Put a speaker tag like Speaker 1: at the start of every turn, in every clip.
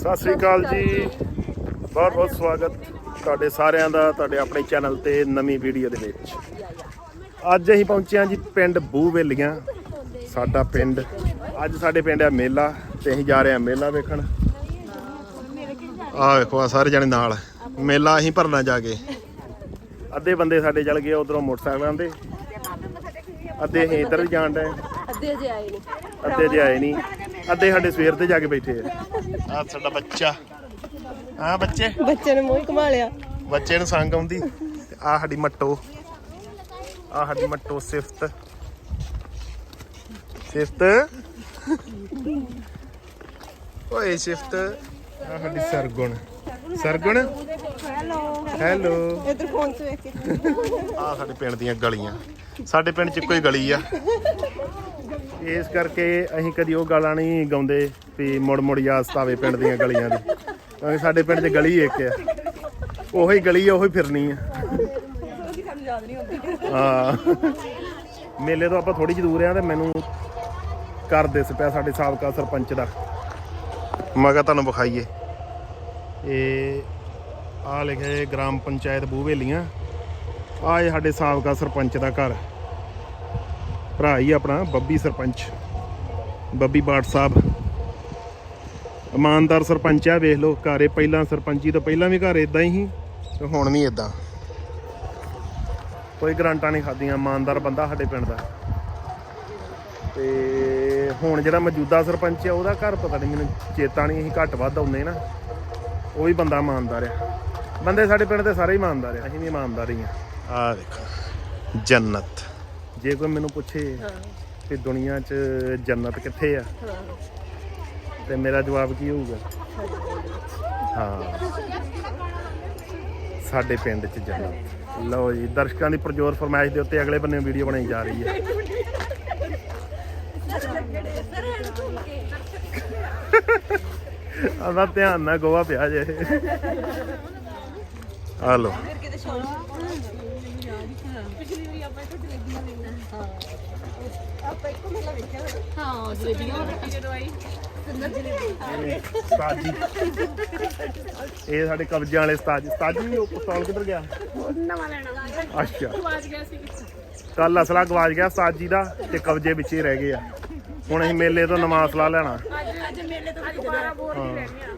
Speaker 1: ਸਤਿ ਸ੍ਰੀ ਅਕਾਲ ਜੀ। ਬਹੁਤ ਬਹੁਤ ਸਵਾਗਤ ਤੁਹਾਡੇ ਸਾਰਿਆਂ ਦਾ ਤੁਹਾਡੇ ਆਪਣੇ ਚੈਨਲ ਤੇ ਨਵੀਂ ਵੀਡੀਓ ਦੇ ਵਿੱਚ। ਅੱਜ ਅਸੀਂ ਪਹੁੰਚੇ ਹਾਂ ਜੀ ਪਿੰਡ ਬੂਵੇਲੀਆਂ। ਸਾਡਾ ਪਿੰਡ ਅੱਜ ਸਾਡੇ ਪਿੰਡ ਹੈ ਮੇਲਾ ਤੇ ਅਸੀਂ ਜਾ ਰਹੇ ਹਾਂ ਮੇਲਾ ਵੇਖਣ। ਆਹ ਵੇਖੋ ਆ ਸਾਰੇ ਜਣੇ ਨਾਲ। ਮੇਲਾ ਅਸੀਂ ਭਰਨਾ ਜਾ ਕੇ। ਅੱਧੇ ਬੰਦੇ ਸਾਡੇ ਚੱਲ ਗਏ ਉਧਰੋਂ ਮੋਟਰਸਾਈਕਲਾਂ ਤੇ। ਅੱਧੇ ਅਸੀਂ ਇੱਧਰ ਵੀ ਜਾਣ ਡਏ।
Speaker 2: ਅੱਧੇ ਜੇ ਆਏ ਨੇ
Speaker 1: ਅੱਧੇ ਜੇ ਆਏ ਨਹੀਂ। ਅੱਧੇ ਸਾਡੇ ਸਵੇਰ ਤੇ ਜਾ ਕੇ ਬੈਠੇ ਆ। ਆ ਸਾਡਾ ਬੱਚਾ। ਹਾਂ ਬੱਚੇ?
Speaker 2: ਬੱਚੇ ਨੇ ਮੂੰਹ ਘੁਮਾ ਲਿਆ।
Speaker 1: ਬੱਚੇ ਨੂੰ ਸੰਗ ਆਉਂਦੀ? ਆ ਸਾਡੀ ਮੱਟੋ। ਆ ਸਾਡੀ ਮੱਟੋ ਸਿਫਤ। ਸਿਫਤ? ਓਏ ਸਿਫਤ। ਆ ਸਾਡੀ ਸਰਗੁਣ। ਸਰਗੁਣ?
Speaker 2: ਹੈਲੋ।
Speaker 1: ਹੈਲੋ।
Speaker 2: ਇਧਰ ਫੋਨ ਤੇ ਵੇਖ ਕੇ।
Speaker 1: ਆ ਸਾਡੇ ਪਿੰਡ ਦੀਆਂ ਗਲੀਆਂ। ਸਾਡੇ ਪਿੰਡ 'ਚ ਇੱਕੋ ਹੀ ਗਲੀ ਆ। ਇਸ ਕਰਕੇ ਅਸੀਂ ਕਦੀ ਉਹ ਗਾਲਾਂ ਨਹੀਂ ਗਾਉਂਦੇ ਵੀ ਮੁੜ ਮੁੜ ਯਾਦ ਸਤਾਵੇ ਪਿੰਡ ਦੀਆਂ ਗਲੀਆਂ ਦੀ। ਕਿਉਂਕਿ ਸਾਡੇ ਪਿੰਡ 'ਚ ਗਲੀ ਇੱਕ ਆ। ਉਹੀ ਗਲੀ ਆ, ਉਹੀ ਫਿਰਨੀ ਆ। ਹਾਂ। ਮੇਲੇ ਤੋਂ ਆਪਾਂ ਥੋੜੀ ਜਿਹੀ ਦੂਰ ਆ ਤੇ ਮੈਨੂੰ ਕਰ ਦਿਸ ਪਿਆ ਸਾਡੇ ਸਾਬਕਾ ਸਰਪੰਚ ਦਾ। ਮੈਂ ਕਿਹਾ ਤੁਹਾਨੂੰ ਵਿਖਾਈਏ। ਇਹ ਆ ਲਿਖਿਆ ਗ੍ਰਾਮ ਪੰਚਾਇਤ ਬੂਹਵੇਲੀਆਂ। ਆ ਇਹ ਸਾਡੇ ਸਾਬਕਾ ਸਰਪੰਚ ਦਾ ਘਰ। ਭਰਾ ਹੀ ਆਪਣਾ, ਬੱਬੀ ਸਰਪੰਚ। ਬੱਬੀ ਬਾਟ ਸਾਹਿਬ। ਇਮਾਨਦਾਰ ਸਰਪੰਚ ਆ, ਵੇਖ ਲਓ, ਘਰੇ ਪਹਿਲਾਂ ਸਰਪੰਚੀ ਤੋਂ ਪਹਿਲਾਂ ਵੀ ਘਰ ਇਦਾਂ ਹੀ ਸੀ ਤੇ ਹੁਣ ਵੀ ਇਦਾਂ ਕੋਈ ਗਰੰਟਾਂ ਨਹੀਂ ਖਾਦੀਆਂ ਇਮਾਨਦਾਰ ਬੰਦਾ ਸਾਡੇ ਪਿੰਡ ਦਾ। ਤੇ ਹੁਣ ਜਿਹੜਾ ਮੌਜੂਦਾ ਸਰਪੰਚ ਆ, ਉਹਦਾ ਘਰ ਪਤਾ ਨਹੀਂ ਮੈਨੂੰ ਚੇਤਾ ਨਹੀਂ, ਅਸੀਂ ਘੱਟ ਵੱਧ ਆਉਂਦੇ ਨਾ। ਉਹ ਵੀ ਬੰਦਾ ਇਮਾਨਦਾਰ ਆ। ਬੰਦੇ ਸਾਡੇ ਪਿੰਡ ਦੇ ਸਾਰੇ ਇਮਾਨਦਾਰ ਆ, ਅਸੀਂ ਵੀ ਇਮਾਨਦਾਰ ਹੀ ਆ। ਆ ਦੇਖੋ, ਜੰਨਤ। ਜੇ ਕੋਈ ਮੈਨੂੰ ਪੁੱਛੇ ਕਿ ਦੁਨੀਆ 'ਚ ਜੰਨਤ ਕਿੱਥੇ ਆ ਤੇ ਮੇਰਾ ਜਵਾਬ ਕੀ ਹੋਊਗਾ? ਹਾਂ। ਸਾਡੇ ਪਿੰਡ 'ਚ ਜੰਨਤ। ਲਓ ਜੀ ਦਰਸ਼ਕਾਂ ਦੀ ਪ੍ਰਜੋਰ ਫਰਮਾਇਸ਼ ਦੇ ਉੱਤੇ ਅਗਲੇ ਬੰਨੇ ਵੀਡੀਓ ਬਣਾਈ ਜਾ ਰਹੀ ਹੈ। ਆਦਾ ਧਿਆਨ ਨਾਲ ਗੋਆ ਪਿਆ ਜੇ। ਆ ਲੋ
Speaker 2: ਹਾਂ ਜਲੇਬੀਆਂ
Speaker 1: ਸਤਾਜੀ। ਇਹ ਸਾਡੇ ਕਬਜ਼ਿਆਂ ਵਾਲੇ ਸਤਾਜ। ਸਤਾਜੀ ਵੀ ਉਹ ਪਿਸਤੌਲ ਕਿੱਧਰ ਗਿਆ?
Speaker 2: ਨਵਾਂ ਲੈਣਾ।
Speaker 1: ਅੱਛਾ।
Speaker 2: ਗਵਾਚ ਗਿਆ ਸੀ
Speaker 1: ਕੱਲ ਅਸਲਾ ਗਵਾਚ ਗਿਆ ਸਤਾਜੀ ਦਾ ਤੇ ਕਬਜ਼ੇ ਵਿੱਚ ਹੀ ਰਹਿ ਗਏ ਆ। ਹੁਣ ਅਸੀਂ ਮੇਲੇ ਤੋਂ ਨਵਾਂ ਅਸਲਾ ਲੈਣਾ।
Speaker 2: ਅੱਜ ਅੱਜ ਮੇਲੇ ਤੋਂ ਅੱਜ 12 ਬੋਰ ਹੀ ਲੈਣੀ ਆ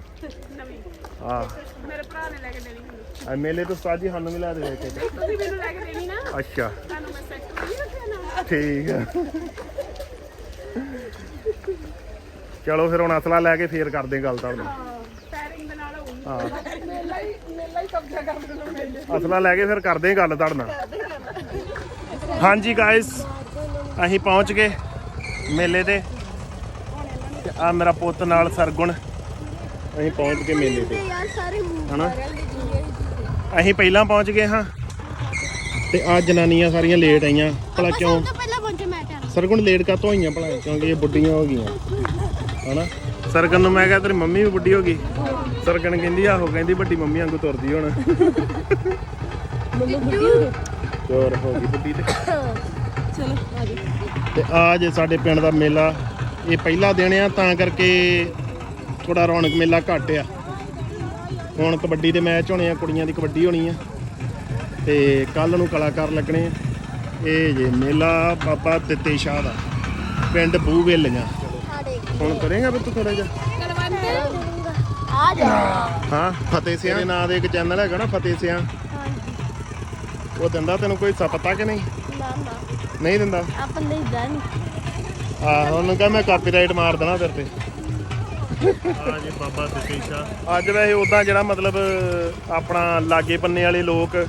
Speaker 2: ਨਵੀਂ।
Speaker 1: ਆ
Speaker 2: ਮੇਰੇ ਭਰਾ ਨੇ ਲੈ ਕੇ ਦੇਣੀ ਮੈਨੂੰ
Speaker 1: ਆ ਮੇਲੇ ਤੋਂ ਸਤਾਜੀ ਸਾਨੂੰ ਵੀ ਲੈ ਦੇ ਕੇ
Speaker 2: ਤੁਸੀਂ ਮੈਨੂੰ ਲੈ ਕੇ ਦੇਣੀ ਨਾ।
Speaker 1: ਅੱਛਾ।
Speaker 2: ਤੁਹਾਨੂੰ ਮੈਂ ਸੈੱਟ ਨਹੀਂ ਰੱਖਿਆ ਨਾ।
Speaker 1: ਠੀਕ ਆ। ਚਲੋ ਫਿਰ ਹੁਣ ਅਸਲਾ ਲੈ ਕੇ ਫੇਰ ਕਰਦੇ ਗੱਲ ਤੁਹਾਨੂੰ
Speaker 2: ਪੈਰਿੰਗ ਦੇ ਨਾਲ ਹੋਊਗੀ।
Speaker 1: ਹਾਂ।
Speaker 2: ਮੇਲਾ ਹੀ ਮੇਲਾ ਹੀ ਕਬਜ਼ਾ ਕਰ ਦੇਣਾ ਮੇਲੇ।
Speaker 1: ਅਸਲਾ ਲੈ ਕੇ ਫਿਰ ਕਰਦੇ ਗੱਲ ਤੁਹਾਡੇ ਨਾਲ। ਹਾਂਜੀ ਗਾਇਸ ਅਸੀਂ ਪਹੁੰਚ ਗਏ ਮੇਲੇ ਤੇ। ਤੇ ਆ ਮੇਰਾ ਪੁੱਤ ਨਾਲ ਸਰਗੁਣ ਅਸੀਂ ਪਹੁੰਚ ਗਏ ਮੇਲੇ ਤੇ।
Speaker 2: ਯਾਰ ਸਾਰੇ
Speaker 1: ਹਨਾ? ਅਸੀਂ ਪਹਿਲਾਂ ਪਹੁੰਚ ਗਏ ਹਾਂ। ਤੇ ਆ ਜਨਾਨੀਆਂ ਸਾਰੀਆਂ ਲੇਟ ਆਈਆਂ ਭਲਾ ਕਿਉਂ?
Speaker 2: ਤੋਂ ਪਹਿਲਾਂ ਪਹੁੰਚੇ ਮੈਂ ਟਾਈਮ
Speaker 1: ਸਰਗੁਣ ਲੇਟ ਕਾਤੋਂ ਹੋਈਆਂ ਭਲਾ ਕਿਉਂਕਿ ਇਹ ਬੁੱਢੀਆਂ ਹੋ ਗਈਆਂ। ਹਨਾ? ਸਰਗਣ ਨੂੰ ਮੈਂ ਕਿਹਾ ਤੇਰੀ ਮੰਮੀ ਵੀ ਬੁੱਢੀ ਹੋ ਗਈ। ਸਰਗਣ ਕਹਿੰਦੀ ਆਹੋ ਕਹਿੰਦੀ ਵੱਡੀ ਮੰਮੀ ਵਾਂਗੂ ਤੁਰਦੀ ਹੁਣ। ਚੋਰ ਹੋ ਗਈ। ਬੁੱਢੀ ਤੇ।
Speaker 2: ਚਲੋ ਆ ਜੀ
Speaker 1: ਤੇ ਆ ਜੇ ਸਾਡੇ ਪਿੰਡ ਦਾ ਮੇਲਾ ਇਹ ਪਹਿਲਾ ਦਿਨ ਆ ਤਾਂ ਕਰਕੇ ਥੋੜਾ ਰੌਣਕ ਮੇਲਾ ਘੱਟ ਆ। ਹੁਣ ਕਬੱਡੀ ਦੇ ਮੈਚ ਹੋਣੇ ਆ ਕੁੜੀਆਂ ਦੀ ਕਬੱਡੀ ਹੋਣੀ ਆ। ਤੇ ਕੱਲ ਨੂੰ ਕਲਾਕਾਰ ਲੱਗਣੇ ਆ। ਇਹ ਜੇ ਮੇਲਾ ਬਾਬਾ ਦਿੱਤੇ ਸ਼ਾਹ ਦਾ ਪਿੰਡ ਬੂਵੇਲੀਆਂ ਹੁਣ ਕਰੇਗਾ ਵੀ ਤੂੰ ਥੋੜਾ ਜਿਹਾ?
Speaker 2: ਆ ਜਾ।
Speaker 1: ਹਾਂ ਫਤਿਹ ਸਿਆਂ। ਦੇ ਨਾਂ ਦੇ ਇੱਕ ਚੈਨਲ ਹੈਗਾ ਨਾ ਫਤਿਹ ਸਿਆਂ। ਉਹ ਦਿੰਦਾ ਤੈਨੂੰ ਕੋਈ ਸ- ਪਤਾ ਕਿ ਨਹੀਂ?
Speaker 2: ਨਾ ਨਾ।
Speaker 1: ਨਹੀਂ ਦਿੰਦਾ?
Speaker 2: ਆਪਾਂ ਨਹੀਂ। ਜਾਣੀ
Speaker 1: ਆਹੋ ਉਹਨੂੰ ਕਹਾਂ ਮੈਂ ਕਾਪੀਰਾਈਟ ਮਾਰ ਦੇਣਾ ਤੇਰੇ ਤੇ। ਜੀ ਬਾਬਾ ਅੱਜ ਵੈਸੇ ਉਦਾਂ ਜਿਹੜਾ ਮਤਲਬ ਆਪਣਾ ਲਾਗੇ ਪੰਨੇ ਵਾਲੇ ਲੋਕ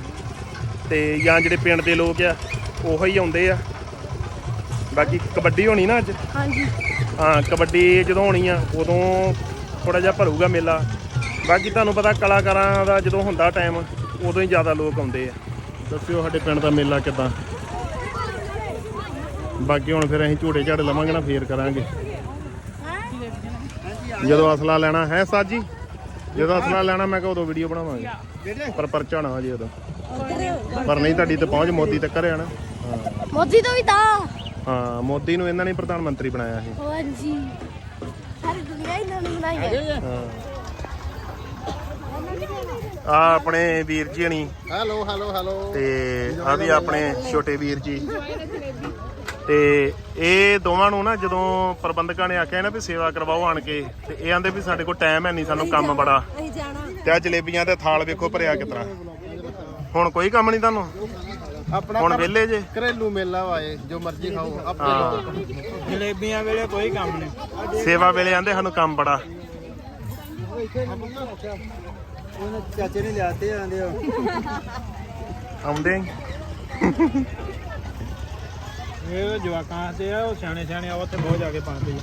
Speaker 1: ਤੇ ਜਾਂ ਜਿਹੜੇ ਪਿੰਡ ਦੇ ਲੋਕ ਆ ਉਹੋ ਹੀ ਆਉਂਦੇ ਆ। ਬਾਕੀ ਕਬੱਡੀ ਹੋਣੀ ਨਾ ਅੱਜ?
Speaker 2: ਹਾਂਜੀ।
Speaker 1: ਹਾਂ ਕਬੱਡੀ ਜਦੋਂ ਹੋਣੀ ਆ ਉਦੋਂ ਥੋੜਾ ਜਿਹਾ ਭਰੂਗਾ ਮੇਲਾ। ਬਾਕੀ ਤੁਹਾਨੂੰ ਪਤਾ ਕਲਾਕਾਰਾਂ ਦਾ ਜਦੋਂ ਹੁੰਦਾ ਟਾਈਮ ਉਦੋਂ ਹੀ ਜ਼ਿਆਦਾ ਲੋਕ ਆਉਂਦੇ ਆ। ਦੱਸਿਓ ਸਾਡੇ ਪਿੰਡ ਦਾ ਮੇਲਾ ਕਿਦਾਂ? ਬਾਕੀ ਹੁਣ ਫਿਰ ਅਸੀਂ ਝੂੜੇ ਝਾੜੇ ਲਵਾਂਗੇ ਨਾ ਫੇਰ ਕਰਾਂਗੇ। ਜਦੋਂ ਅਸਲਾ ਲੈਣਾ ਹੈ ਸਾਜੀ ਜਦੋਂ ਅਸਲਾ ਲੈਣਾ ਮੈਂ ਕਿਹਾ ਉਦੋਂ ਵੀਡੀਓ ਬਣਾਵਾਂਗੇ। ਪਰ ਪਰਚਾ ਨਾ ਜੀ ਉਦੋਂ। ਪਰ ਨਹੀਂ ਤੁਹਾਡੀ ਤੇ ਪਹੁੰਚ ਮੋਦੀ ਤੱਕ ਆ ਨਾ। ਹਾਂ।
Speaker 2: ਮੋਦੀ ਤੋਂ ਵੀ ਤਾਂ।
Speaker 1: ਹਾਂ ਮੋਦੀ ਨੂੰ ਇਹਨਾਂ ਨੇ ਪ੍ਰਧਾਨ ਮੰਤਰੀ ਬਣਾਇਆ ਸੀ।
Speaker 2: ਹਾਂਜੀ। ਸਾਰੀ ਦੁਨੀਆ ਹੀ ਨਾਲ ਬਣਾਈ ਹੈ।
Speaker 1: ਹਾਂ। ਆ ਆਪਣੇ ਵੀਰ ਜੀ ਹਣੀ।
Speaker 3: Hello hello hello.
Speaker 1: ਤੇ ਆ ਵੀ ਆਪਣੇ ਛੋਟੇ ਵੀਰ ਜੀ। ਤੇ ਇਹ ਦੋਵਾਂ ਨੂੰ ਨਾ ਜਦੋਂ ਪ੍ਰਬੰਧਕਾਂ ਨੇ ਆਖਿਆ ਨਾ ਵੀ ਸੇਵਾ ਕਰਵਾਓ ਆਣ ਕੇ ਤੇ ਇਹ ਆਂਦੇ ਵੀ ਸਾਡੇ ਕੋਲ ਟਾਈਮ ਹੈ ਨਹੀਂ ਸਾਨੂੰ ਕੰਮ ਬੜਾ।
Speaker 4: ਅਸੀਂ ਜਾਣਾ।
Speaker 1: ਤੇ ਆ ਜਲੇਬੀਆਂ ਦੇ ਥਾਲ ਵੇਖੋ ਭਰਿਆ ਕਿਤਰਾ ਹੁਣ ਕੋਈ ਕੰਮ ਨਹੀਂ ਤੁਹਾਨੂੰ?
Speaker 3: ਆਪਣਾ
Speaker 1: ਹੁਣ ਵਿਹਲੇ ਜੇ?
Speaker 3: ਘਰੇਲੂ ਮੇਲਾ ਵਾਏ ਜੋ ਮਰਜ਼ੀ ਖਾਓ ਆਪੇ
Speaker 1: ਹਾਂ
Speaker 3: ਲਓ।
Speaker 5: ਜਲੇਬੀਆਂ ਵੇਲੇ ਕੋਈ ਕੰਮ ਨਹੀਂ।
Speaker 1: ਸੇਵਾ ਵੇਲੇ ਆਂਦੇ ਸਾਨੂੰ ਕੰਮ ਬੜਾ।
Speaker 5: ਉਹਨਾਂ ਚਾਚੇ ਨੇ ਲਿਆਤੇ ਆਂਦੇ
Speaker 1: ਆਉਂਦੇ
Speaker 5: ਇਹ ਜਵਾਕਾਂ ਤੇ ਆ ਉਹ ਸਿਆਣੇ ਸਿਆਣੇ ਆ ਉੱਥੇ ਬਹੁਤ ਜਾ ਕੇ ਪਾਉਂਦੇ
Speaker 1: ਜੀ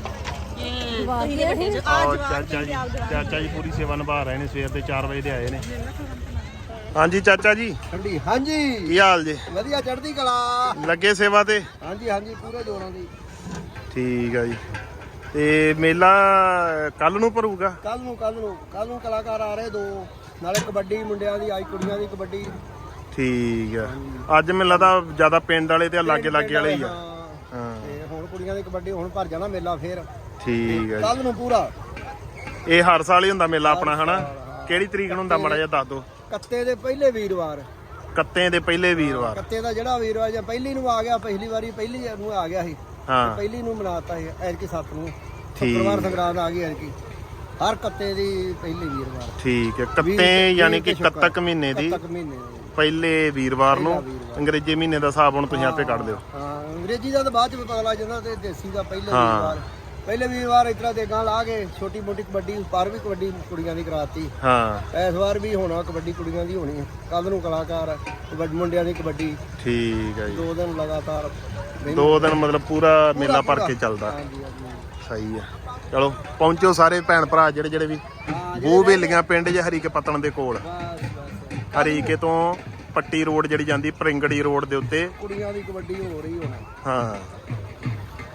Speaker 1: ਚਾਚਾ ਜੀ ਪੂਰੀ ਸੇਵਾ ਨਿਭਾ ਰਹੇ ਨੇ ਸਵੇਰ ਦੇ 4 ਵਜੇ ਦੇ ਆਏ ਨੇ। ਹਾਂਜੀ ਚਾਚਾ ਜੀ।
Speaker 3: ਠੰਡੀ। ਹਾਂਜੀ।
Speaker 1: ਕੀ ਹਾਲ ਜੀ?
Speaker 3: ਵਧੀਆ ਚੜ੍ਹਦੀ ਕਲਾ।
Speaker 1: ਲੱਗੇ ਸੇਵਾ ਤੇ?
Speaker 3: ਹਾਂਜੀ ਹਾਂਜੀ ਪੂਰੇ ਜੋਰਾਂ ਦੀ।
Speaker 1: ਠੀਕ ਆ ਜੀ। ਤੇ ਮੇਲਾ ਕੱਲ ਨੂੰ ਭਰੂਗਾ?
Speaker 3: ਕੱਲ ਨੂੰ ਕੱਲ ਨੂੰ। ਕੱਲ ਨੂੰ ਕਲਾਕਾਰ ਆ ਰਹੇ ਦੋ। ਨਾਲੇ ਕਬੱਡੀ ਮੁੰਡਿਆਂ ਦੀ ਆਈ ਕੁੜੀਆਂ ਦੀ ਕਬੱਡੀ।
Speaker 1: ਠੀਕ ਆ। ਅੱਜ ਮੇਲਾ ਤਾਂ ਜ਼ਿਆਦਾ ਪਿੰਡ ਵਾਲੇ ਤੇ ਲਾਗੇ ਲਾਗੇ ਵਾਲੇ ਹੀ ਆ।
Speaker 3: ਹਾਂ।
Speaker 1: ਹਾਂ।
Speaker 3: ਤੇ ਹੁਣ ਕੁੜੀਆਂ ਦੀ ਕਬੱਡੀ ਹੁਣ ਭਰ ਜਾਣਾ ਮੇਲਾ ਫੇਰ।
Speaker 1: ਠੀਕ ਆ
Speaker 3: ਕੱਲ ਨੂੰ ਪੂਰਾ।
Speaker 1: ਇਹ ਹਰ ਸਾਲ ਹੀ ਹੁੰਦਾ ਮੇਲਾ ਆਪਣਾ ਹਨਾ? ਕਿਹੜੀ ਤਰੀਕ ਨੂੰ ਹੁੰਦਾ ਮੜਾ ਜਿਹਾ ਦੱਸ ਦਿਓ।
Speaker 3: ਕੱਤੇ ਦੇ ਪਹਿਲੇ ਵੀਰਵਾਰ
Speaker 1: ਕੱਤੇ ਦੇ ਪਹਿਲੇ ਵੀਰਵਾਰ
Speaker 3: ਕੱਤੇ ਦਾ ਜਿਹੜਾ ਵੀਰਵਾਰ ਜਾਂ ਪਹਿਲੀ ਨੂੰ ਆ ਗਿਆ ਪਿਛਲੀ ਵਾਰੀ ਪਹਿਲੀ ਨੂੰ ਆ ਗਿਆ ਸੀ
Speaker 1: ਹਾਂ
Speaker 3: ਪਹਿਲੀ ਨੂੰ ਮਨਾਤਾ ਸੀ ਐਤਕੀ ਸੱਤ ਨੂੰ। ਸ਼ੁੱਕਰਵਾਰ ਸੰਗਰਾਂਦ ਆ ਗਈ ਐਤਕੀ ਹਰ ਕੱਤੇ ਦੀ ਪਹਿਲੀ ਵੀਰਵਾਰ
Speaker 1: ਠੀਕ ਹੈ ਕੱਤੇ ਯਾਨੀ ਕਿ। ਕੱਤਕ ਮਹੀਨੇ ਦੀ
Speaker 3: ਕੱਤਕ ਮਹੀਨੇ ਦੀ।
Speaker 1: ਪਹਿਲੇ ਵੀਰਵਾਰ ਨੂੰ। ਅੰਗਰੇਜ਼ੀ ਮਹੀਨੇ ਦਾ ਹਿਸਾਬ ਹੁਣ ਤੁਸੀਂ ਆਪੇ ਕੱਢ ਦਿਓ
Speaker 3: ਹਾਂ ਅੰਗਰੇਜ਼ੀ ਦਾ ਤਾਂ ਬਾਅਦ ਚ ਪਤਾ ਲੱਗ ਜਾਂਦਾ ਤੇ ਦੇਸੀ ਦਾ ਪਹਿਲੇ
Speaker 1: ਹਾਂ।
Speaker 3: ਵੀਰਵਾਰ ਪਹਿਲੇ ਵੀਰਵਾਰ ਇਸ ਤਰ੍ਹਾਂ ਦੇ ਗਾਂ ਲਾ ਕੇ ਛੋਟੀ ਮੋਟੀ ਕਬੱਡੀ ਪਰ ਵੀ ਕਬੱਡੀ ਕੁੜੀਆਂ ਦੀ ਕਰਾਤੀ।
Speaker 1: ਹਾਂ।
Speaker 3: ਇਸ ਵਾਰ ਵੀ ਹੋਣਾ ਕਬੱਡੀ ਕੁੜੀਆਂ ਦੀ ਹੋਣੀ ਕੱਲ ਨੂੰ ਕਲਾਕਾਰ ਕਬੱਡੀ ਮੁੰਡਿਆਂ ਦੀ ਕਬੱਡੀ।
Speaker 1: ਠੀਕ ਹੈ ਜੀ।
Speaker 3: ਦੋ ਦਿਨ ਲਗਾਤਾਰ
Speaker 1: ਦੋ ਦਿਨ ਮਤਲਬ ਪੂਰਾ ਮੇਲਾ ਭਰ। ਕੇ ਚੱਲਦਾ।
Speaker 3: ਹਾਂਜੀ ਹਾਂਜੀ
Speaker 1: ਸਹੀ ਆ ਚਲੋ ਪਹੁੰਚੋ ਸਾਰੇ ਭੈਣ ਭਰਾ ਜਿਹੜੇ ਜਿਹੜੇ ਵੀ। ਬੂ ਵੇਲੀਆਂ ਪਿੰਡ ਜੇ ਹਰੀਕੇ ਪਤਨ ਦੇ ਕੋਲ।
Speaker 3: ਬਸ ਬਸ।
Speaker 1: ਹਰੀਕੇ ਤੋਂ ਪੱਟੀ ਰੋਡ ਜਿਹੜੀ ਜਾਂਦੀ ਪਰਿੰਗੜੀ ਰੋਡ ਦੇ ਉੱਤੇ।
Speaker 3: ਕੁੜੀਆਂ ਦੀ ਕਬੱਡੀ ਹੋ ਰਹੀ ਹੋਣੀ।
Speaker 1: ਹਾਂ।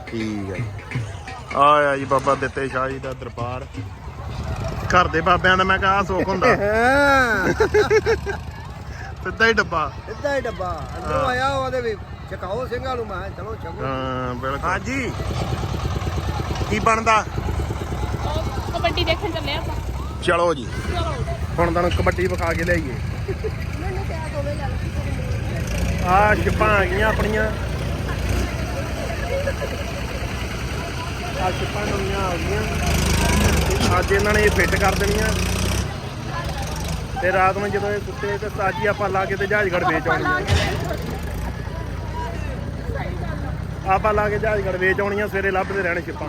Speaker 1: ਠੀਕ ਹੈ। ਜੀ ਆ ਆ ਜੀ ਬਾਬਾ ਦਿੱਤੇ ਸ਼ਾਹ ਜੀ ਦਾ ਦਰਬਾਰ। ਘਰ ਦੇ ਬਾਬਿਆਂ ਦਾ ਮੈਂ ਕਿਹਾ ਸੁੱਖ ਹੁੰਦਾ।
Speaker 3: ਹਾਂ
Speaker 1: ਸਿੱਧਾ ਹੀ ਡੱਬਾ।
Speaker 3: ਇੱਦਾਂ ਹੀ ਡੱਬਾ। ਅੰਦਰੋਂ ਆਇਆ ਉਹਦੇ ਵੀ ਚਕਾਓ ਸਿੰਘਾਂ ਨੂੰ ਮੈਂ ਚਲੋ ਛਕੋ
Speaker 1: ਹਾਂ ਬਿਲਕੁਲ। ਹਾਂਜੀ। ਕੀ ਬਣਦਾ?
Speaker 2: ਕਬੱਡੀ ਦੇਖਣ ਚੱਲੇ ਆਪਾਂ।
Speaker 1: ਚਲੋ ਜੀ। ਹੁਣ ਤੁਹਾਨੂੰ ਕਬੱਡੀ ਵਿਖਾ ਕੇ ਲਿਆਈਏ। ਆ ਛਿਪਾਂ ਆ ਗਈਆਂ ਆਪਣੀਆਂ। ਆ ਨਵੀਆਂ ਆ ਗਈਆਂ। ਅੱਜ ਇਹਨਾਂ ਨੇ ਇਹ ਫਿੱਟ ਕਰ ਦੇਣੀਆਂ। ਤੇ ਰਾਤ ਨੂੰ ਜਦੋਂ ਇਹ ਸੁੱਤੇ ਤੇ ਸਾਜੀ ਆਪਾਂ ਲਾ ਕੇ ਤੇ ਜਹਾਜ਼ਗੜ ਵੇਚ ਆਉਣੀਆਂ ਆਪਾਂ ਲਾ ਕੇ ਜਹਾਜ਼ਗੜ ਵੇਚ ਆਉਣੀਆਂ ਸਵੇਰੇ ਲੱਭਦੇ ਰਹਿਣੇ ਛਿਪਾਂ।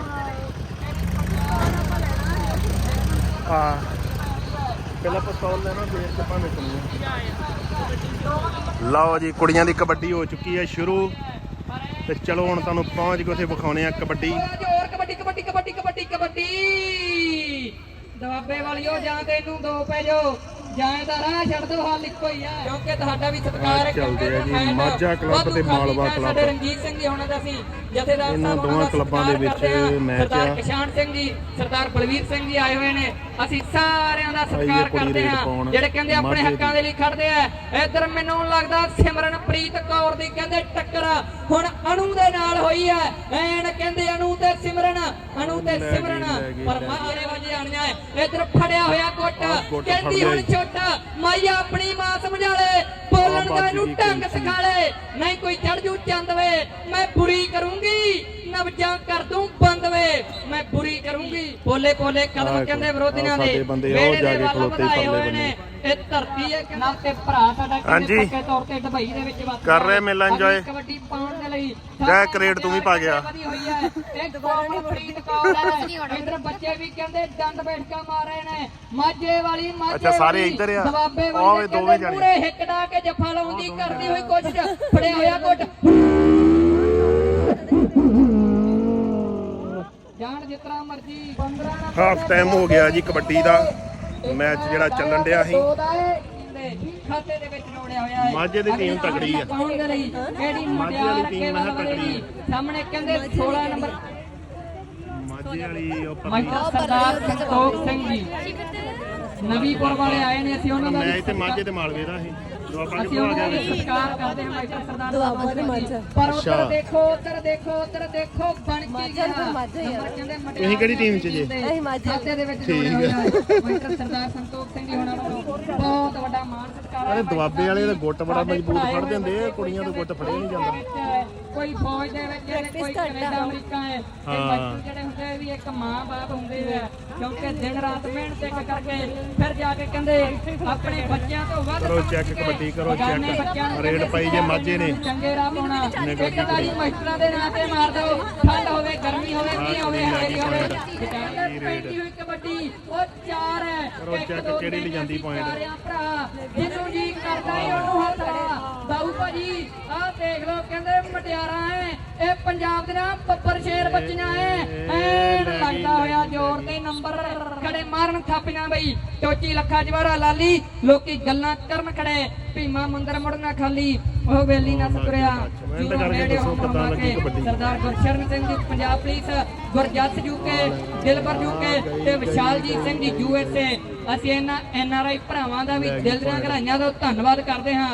Speaker 1: ਆ। ਪਹਿਲਾਂ ਪਿਸਤੌਲ ਲੈਣਾ ਫੇਰ ਛਿਪਾਂ ਵੇਚਣੀਆਂ। ਲਓ ਜੀ ਕੁੜੀਆਂ ਦੀ ਕਬੱਡੀ ਹੋ ਚੁੱਕੀ ਹੈ ਸ਼ੁਰੂ। ਤੇ ਚਲੋ ਹੁਣ ਤੁਹਾਨੂੰ ਪਹੁੰਚ ਕੇ ਉੱਥੇ ਵਿਖਾਉਣੇ ਆ ਕਬੱਡੀ।
Speaker 6: ਕਬੱਡੀ ਕਬੱਡੀ ਕਬੱਡੀ ਕਬੱਡੀ ਕਬੱਡੀ ਦਵਾਬੇ ਵਾਲਿਓ ਜਾਂ ਤੇ ਇਹਨੂੰ ਦੋ ਪੈ ਜਾਓ ਜਾਂ ਇਹਦਾ ਰਾਹ ਛੱਡ ਦਿਓ ਹਾਲ ਇੱਕੋ ਹੀ ਆ ਕਿਉਂਕਿ ਤੁਹਾਡਾ ਵੀ ਸਤਿਕਾਰ ਹੈ
Speaker 1: ਚੱਲਦੇ ਆ
Speaker 6: ਕਿਉਂਕਿ
Speaker 1: ਜੀ, ਮਾਝਾ ਕਲੱਬ ਤੇ ਮਾਲਵਾ। ਕਲੱਬ।
Speaker 6: ਸਾਡੇ ਰਣਜੀਤ ਸਿੰਘ ਜੀ ਹੁਣਾਂ ਦਾ ਸੀ ਜਥੇਦਾਰ ਸਾਹਿਬ
Speaker 1: ਦੋਵਾਂ
Speaker 6: ਉਹਨਾਂ ਦਾ
Speaker 1: ਕਲੱਬਾਂ ਦੇ
Speaker 6: ਸਤਿਕਾਰ
Speaker 1: ਵਿੱਚ
Speaker 6: ਕਰਦੇ ਆ।
Speaker 1: ਮੈਚ
Speaker 6: ਸਰਦਾਰ
Speaker 1: ਆ।
Speaker 6: ਕਿਸ਼ਾਨ ਸਿੰਘ ਜੀ ਸਰਦਾਰ ਬਲਵੀਰ ਸਿੰਘ ਜੀ ਆਏ ਹੋਏ ਨੇ ਅਸੀਂ ਸਾਰਿਆਂ ਦਾ ਸਤਿਕਾਰ ਕਰਦੇ ਹਾਂ। ਜਿਹੜੇ ਕਹਿੰਦੇ ਆਪਣੇ ਹੱਕਾਂ ਦੇ ਲਈ ਖੜਦੇ ਆ ਇੱਧਰ ਮੈਨੂੰ ਲੱਗਦਾ ਸਿਮਰਨਪ੍ਰੀਤ ਕੌਰ ਦੀ ਕਹਿੰਦੇ ਟੱਕਰ ਹੁਣ ਅਨੂ ਦੇ ਨਾਲ ਹੋਈ ਹੈ ਐਨ ਕਹਿੰਦੇ ਅਨੂ ਤੇ ਸਿਮਰਨ ਅਨੂ ਤੇ ਸਿਮਰਨ। ਪਰ ਮਾਰੇ ਵਜੇ ਆਣੀਆਂ। ਇੱਧਰ ਫੜਿਆ ਹੋਇਆ ਗੁੱਟ
Speaker 1: ਗੁੱਟ
Speaker 6: ਕਹਿੰਦੀ ਹੁਣ। ਛੋਟਾ ਮਾਈਆ ਆਪਣੀ ਮਾਂ ਸਮਝਾ ਲੈ ਬੋਲਣ ਦਾ ਇਹਨੂੰ ਢੰਗ। ਸਿਖਾ ਲੈ। ਨਹੀਂ ਕੋਈ ਚੜ ਜੂ ਚੰਦ ਵੇ ਮੈਂ ਬੁਰੀ ਕਰੂੰਗੀ। ਨਵਜਾਂ ਕਰ ਦੂੰ ਬੰਦ ਵੇ ਮੈਂ ਬੁਰੀ ਕਰੂੰਗੀ ਪੋਲੇ ਪੋਲੇ ਕਦਮ ਕਹਿੰਦੇ ਵਿਰੋਧੀਆਂ ਦੇ
Speaker 1: ਜਾ
Speaker 6: ਦੇ
Speaker 1: ਕੇ
Speaker 6: ਵੱਲ
Speaker 1: ਖਲੋਤੇ
Speaker 6: ਵਧਾਏ
Speaker 1: ਪਰਲੇ
Speaker 6: ਹੋਏ ਨੇ ਇਹ ਧਰਤੀ ਹੈ ਕਹਿੰਦਾ ਤੇ ਭਰਾ ਸਾਡਾ। ਕਹਿੰਦੇ ਪੱਕੇ ਤੌਰ ਤੇ ਦੁਬਈ ਦੇ ਵਿੱਚ ਵਸਦਾ
Speaker 1: ਕਰ ਰਹੇ। ਮੇਲਾ?
Speaker 6: ਅਗਲੀ ਕਬੱਡੀ ਪਾਉਣ ਦੇ ਲਈ
Speaker 1: ਜੈ ਕਰੇਡ ਤੂੰ ਵੀ ਪਾ ਗਿਆ।
Speaker 6: ਵਧੀ ਹੋਈ ਹੈ ਇਹ ਗੋਪਨ ਪ੍ਰੀਤ ਕੌਰ ਹੈ ਇਧਰ ਬੱਚੇ ਵੀ ਕਹਿੰਦੇ ਦੰਦ ਬੈਠਕਾ ਮਾਰ ਰਹੇ ਨੇ ਮਾਝੇ ਵਾਲੀ ਮਾਝੇ
Speaker 1: ਅੱਛਾ, ਸਾਰੇ ਇੱਧਰ ਆ।
Speaker 6: ਦਬਾਬੇ
Speaker 1: ਆਹ
Speaker 6: ਵਾਲੀ
Speaker 1: ਦੋਵੇਂ ਜਾਣੇ।
Speaker 6: ਪੂਰੇ ਹਿੱਕ ਡਾ ਕੇ ਜੱਫਾ ਲਾਉਣ ਦੀ ਕਰਦੀ ਹੋਈ ਕੋਸ਼ਿਸ਼ ਫੜਿਆ ਹੋਇਆ ਗੁੱਟ ਜਾਣ ਜਿਤਨਾ ਮਰਜ਼ੀ। 15 ਨੰਬਰ
Speaker 1: ਹਾਫ ਟਾਈਮ ਹੋ ਗਿਆ ਜੀ ਕਬੱਡੀ ਦਾ। ਮੈਚ ਜਿਹੜਾ ਚੱਲਣ ਡਿਆ ਸੀ।
Speaker 6: ਦੋ ਦਾ ਇਹ ਇਹਦੇ ਖਾਤੇ ਦੇ ਵਿੱਚ ਜੋੜਿਆ ਹੋਇਆ ਹੈ।
Speaker 1: ਮਾਝੇ ਦੀ ਟੀਮ ਤਕੜੀ ਆ।
Speaker 6: ਪਾਉਣ ਦੇ ਲਈ ਕਿਹੜੀ ਮੁਟਿਆਰ ਵਾਲੀ ਸਾਹਮਣੇ ਕਹਿੰਦੇ 16 ਨੰਬਰ
Speaker 1: ਮਾਝੇ ਵਾਲੀ
Speaker 6: ਮਾਸਟਰ ਸਰਦਾਰ ਸੰਤੋਖ ਸਿੰਘ ਜੀ। ਨਵੀਪੁਰ ਵਾਲੇ ਆਏ ਨੇ ਅਸੀਂ ਉਹਨਾਂ ਦਾ
Speaker 1: ਮੈਚ ਤੇ ਮਾਝੇ ਤੇ ਮਾਲਵੇ ਦਾ ਸੀ।
Speaker 6: ਅਸੀਂ
Speaker 1: ਨੂੰ
Speaker 6: ਉਹਨਾਂ ਦਾ
Speaker 1: ਗਿਆ
Speaker 6: ਵੀ ਸਤਿਕਾਰ ਕਰਦੇ ਹਾਂ ਮਾਸਟਰ ਸਰਦਾਰ
Speaker 4: ਦੁਆਬਾ ਤੇ ਮਾਝਾ।
Speaker 6: ਪਰ
Speaker 1: ਅੱਛਾ।
Speaker 6: ਉੱਧਰ ਦੇਖੋ ਉੱਧਰ ਦੇਖੋ ਉੱਧਰ ਦੇਖੋ ਬਣ ਕੀ
Speaker 4: ਮਾਝਾ
Speaker 6: ਗਿਆ
Speaker 4: ਤੇ ਮਾਝਾ ਹੀ ਆ।
Speaker 6: ਨੰਬਰ ਕਹਿੰਦੇ ਮਟਿਆਰ
Speaker 1: ਤੁਸੀਂ ਕਿਹੜੀ ਟੀਮ 'ਚ ਜੇ?
Speaker 6: ਦੇ
Speaker 4: ਅਸੀਂ ਮਾਝੇ।
Speaker 6: ਖਾਤੇ ਦੇ ਵਿੱਚ
Speaker 1: ਠੀਕ
Speaker 6: ਜੋੜਿਆ
Speaker 1: ਹੈ।
Speaker 6: ਹੋਇਆ ਹੈ ਮਾਸਟਰ ਸਰਦਾਰ ਸੰਤੋਖ ਸਿੰਘ ਜੀ ਹੋਣਾ ਬਹੁਤ ਵੱਡਾ
Speaker 1: ਦੁਆਬੇ ਵਾਲੇ ਦਾ ਗੁੱਟ ਬੜਾ ਮਜ਼ਬੂਤ ਫੜਦੇ ਹੁੰਦੇ ਆ, ਕੁੜੀਆਂ ਤੋਂ ਗੁੱਟ ਫੜਿਆ ਨਹੀਂ ਜਾਂਦਾ।
Speaker 6: ਕੋਈ ਫੌਜ ਦੇ ਵਿੱਚ ਕੋਈ ਕੈਨੇਡਾ ਅਮਰੀਕਾ ਹੈ ਤੇ। ਬੱਚੇ ਜਿਹੜੇ ਹੁੰਦੇ ਵੀ ਇੱਕ ਮਾਂ-ਬਾਪ ਹੁੰਦੇ ਆ ਕਿਉਂਕਿ ਦਿਨ ਰਾਤ ਮਿਹਨਤ ਇੱਕ ਕਰਕੇ ਫਿਰ ਜਾ ਕੇ ਕਹਿੰਦੇ ਆਪਣੇ ਬੱਚਿਆਂ ਤੋਂ ਵੱਧ
Speaker 1: ਕਰੋ
Speaker 6: ਸਮਝ
Speaker 1: check
Speaker 6: ਕੇ
Speaker 1: ਕਬੱਡੀ, ਕਰੋ
Speaker 6: ਨੂੰ
Speaker 1: ਰੇਡ ਪਾਈ ਜੇ ਮਾਝੇ ਨੇ।
Speaker 6: ਚੰਗੇ ਰਾਹ ਪਾਉਣਾ ਇੱਕ ਵਾਰੀ ਮਾਸਟਰਾਂ ਦੇ ਨਾਂ ਤੇ ਮਾਰ ਦਿਓ। ਠੰਡ ਹੋਵੇ ਗਰਮੀ ਹੋਵੇ ਮੀਂਹ ਹੋਵੇ ਹਨੇਰੀ ਹੋਵੇ। ਪੈਂਦੀ ਹੋਈ ਕਬੱਡੀ ਉਹ ਚਾਰ ਹੈ।
Speaker 1: ਕਰੋ ਕਿਹੜੀ point?
Speaker 6: ਸਾਰਿਆਂ ਭਰਾ। ਜਿਹਨੂੰ ਜੀ ਕਰਦਾ ਉਹਨੂੰ ਹੱਥਾ ਭਾਜੀ ਆਹ ਦੇਖ ਲਓ ਕਹਿੰਦੇ ਮਟਿਆਰਾਂ ਐ ਇਹ ਪੰਜਾਬ ਦੇ ਨਾ ਬੱਬਰ ਸ਼ੇਰ ਬੱਚੀਆਂ ਲੱਗਦਾ ਜ਼ੋਰ ਤੇ ਨੰਬਰ ਖੜੇ ਮਾਰਨ ਥਾਪੀਆਂ ਬਈ। ਟੋਚੀ ਲੱਖਾ ਜਵਾਰਾ ਲਾਲੀ ਲੋਕੀ ਗੱਲਾਂ ਕਰਨ ਖੜੇ। ਭੀਮਾ ਮੰਦਰ ਮੁੜਨਾ ਖਾਲੀ ਉਹ ਵੇਲੀ ਨਾ
Speaker 1: ਕਬੱਡੀ।
Speaker 6: ਸਰਦਾਰ ਗੁਰਸ਼ਰਨ ਸਿੰਘ ਜੀ ਪੰਜਾਬ ਪੁਲਿਸ ਗੁਰਜੱਟ ਜੂਕੇ ਦਿਲਬਰ ਜੂਕੇ ਤੇ ਵਿਸ਼ਾਲਜੀਤ ਸਿੰਘ ਜੀ ਯੂਐਸਏ ਅਸੀਂ ਇਹਨਾਂ ਐਨ ਆਰ ਆਈ ਭਰਾਵਾਂ ਦਾ ਵੀ ਦਿਲ ਦੀਆਂ ਗਹਿਰਾਈਆਂ ਤੋਂ ਧੰਨਵਾਦ ਕਰਦੇ ਹਾਂ।